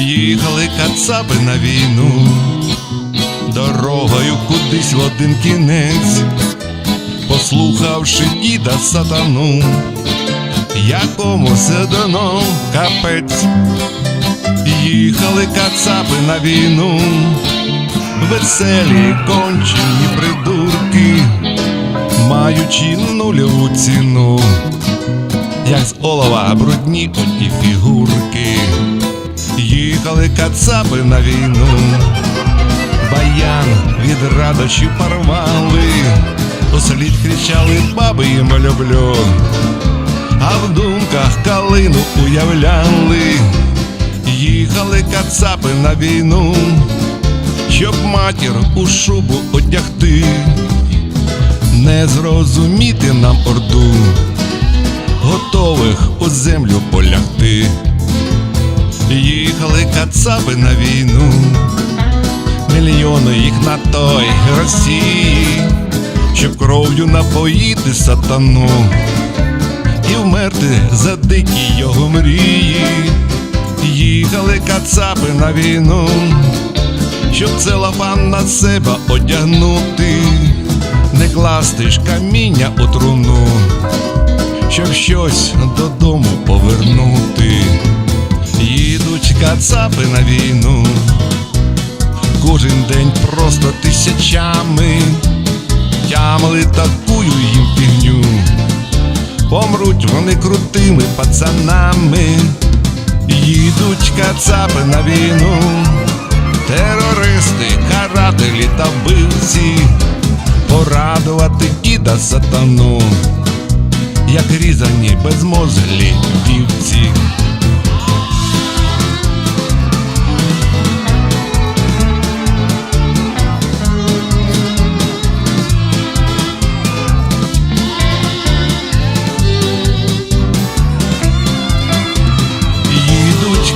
Їхали кацапи на війну, дорогою кудись в один кінець, послухавши діда сатану, якому все дано капець, їхали кацапи на війну, веселі кончені придурки, маючи нульову ціну, як з олова брудні оті фігурки. Їхали кацапи на війну, баян від радощів порвали, услід кричали баби їм люблю, а в думках калину уявляли, їхали кацапи на війну, щоб матір у шубу одягти, не зрозуміти нам орду, готових у землю полягти. Їхали кацапи на війну, мільйони їх на той Росії, щоб кров'ю напоїти сатану і вмерти за дикі його мрії. Їхали кацапи на війну, щоб целофан на себе одягнути, не класти ж каміння у труну, щоб щось додому повернути. Їдуть кацапи на війну, кожен день просто тисячами. Тямили такую їм фігню. Помруть вони крутими пацанами, їдуть кацапи на війну, терористи, карателі та вбивці, порадувати діда сатану, як різані безмозглі вівці.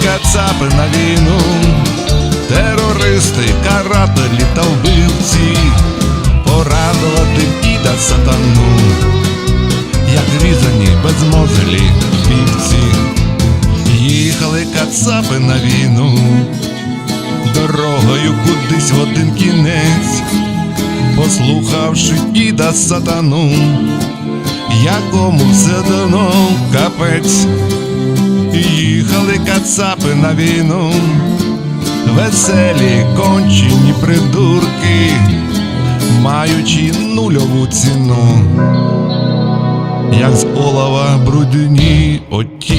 Кацапи на війну, терористи, карателі та вбивці, кацапи на війну, дорогою кудись в один кінець, послухавши діда сатану, якому все дано капець. Їхали кацапи на війну, веселі кончені придурки, маючи нульову ціну, як з олова брудні оті.